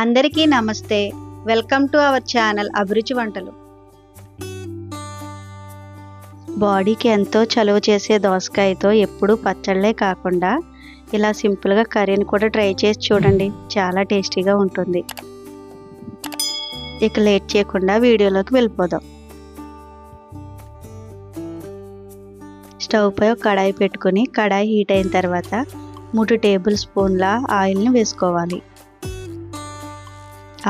అందరికీ నమస్తే. Welcome to our channel అభిరుచి వంటలు. బాడీకి ఎంతో చలువ చేసే దోసకాయతో ఎప్పుడూ పచ్చళ్ళే కాకుండా ఇలా సింపుల్గా కర్రీని కూడా ట్రై చేసి చూడండి. చాలా టేస్టీగా ఉంటుంది. ఇక లేట్ చేయకుండా వీడియోలోకి వెళ్ళిపోదాం. స్టవ్ పై ఒక కడాయి పెట్టుకుని కడాయి హీట్ అయిన తర్వాత మూడు టేబుల్ స్పూన్ల ఆయిల్ని వేసుకోవాలి.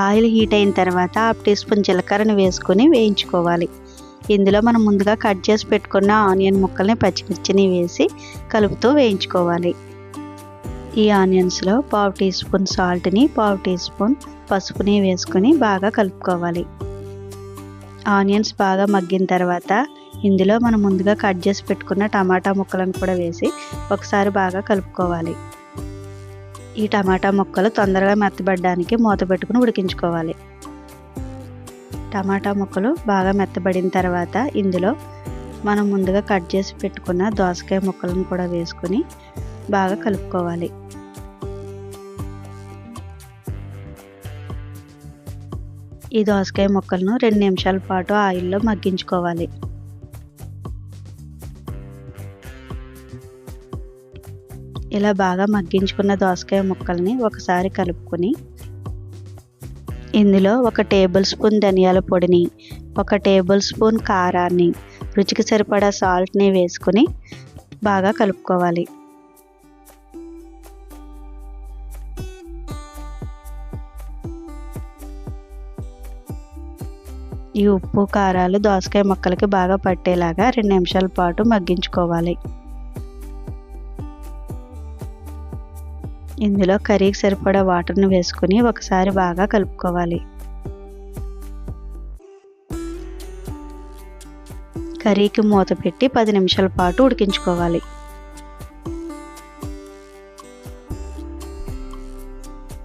ఆయిల్ హీట్ అయిన తర్వాత హాఫ్ టీ స్పూన్ జీలకర్రను వేసుకొని వేయించుకోవాలి. ఇందులో మనం ముందుగా కట్ చేసి పెట్టుకున్న ఆనియన్ ముక్కల్ని పచ్చిమిర్చిని వేసి కలుపుతూ వేయించుకోవాలి. ఈ ఆనియన్స్లో పావు టీ స్పూన్ సాల్ట్ని పావు టీ స్పూన్ పసుపుని వేసుకొని బాగా కలుపుకోవాలి. ఆనియన్స్ బాగా మగ్గిన తర్వాత ఇందులో మనం ముందుగా కట్ చేసి పెట్టుకున్న టమాటా ముక్కలను కూడా వేసి ఒకసారి బాగా కలుపుకోవాలి. ఈ టమాటా ముక్కలు తొందరగా మెత్తబడడానికి మూత పెట్టుకుని ఉడికించుకోవాలి. టమాటా ముక్కలు బాగా మెత్తబడిన తర్వాత ఇందులో మనం ముందుగా కట్ చేసి పెట్టుకున్న దోసకాయ ముక్కలను కూడా వేసుకొని బాగా కలుపుకోవాలి. ఈ దోసకాయ ముక్కలను రెండు నిమిషాల పాటు ఆయిల్లో మగ్గించుకోవాలి. ఇలా బాగా మగ్గించుకున్న దోసకాయ ముక్కల్ని ఒకసారి కలుపుకొని ఇందులో ఒక టేబుల్ స్పూన్ ధనియాల పొడిని ఒక టేబుల్ స్పూన్ కారాన్ని రుచికి సరిపడా సాల్ట్ని వేసుకొని బాగా కలుపుకోవాలి. ఈ ఉప్పు కారాలు దోసకాయ ముక్కలకి బాగా పట్టేలాగా రెండు నిమిషాల పాటు మగ్గించుకోవాలి. ఇందులో కర్రీకి సరిపడా వాటర్ని వేసుకుని ఒకసారి బాగా కలుపుకోవాలి. కర్రీకి మూత పెట్టి పది నిమిషాల పాటు ఉడికించుకోవాలి.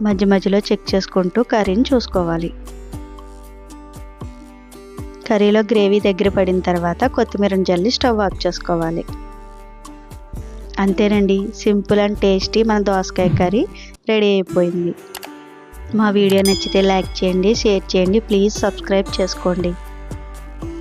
మధ్య మధ్యలో చెక్ చేసుకుంటూ కర్రీని చూసుకోవాలి. కర్రీలో గ్రేవీ దగ్గర పడిన తర్వాత కొత్తిమీరని జల్లి స్టవ్ ఆఫ్ చేసుకోవాలి. అంతేనండి. సింపుల్ అండ్ టేస్టీ మన దోసకాయ కర్రీ రెడీ అయిపోయింది. మా వీడియో నచ్చితే లైక్ చేయండి షేర్ చేయండి. ప్లీజ్ సబ్స్క్రైబ్ చేసుకోండి.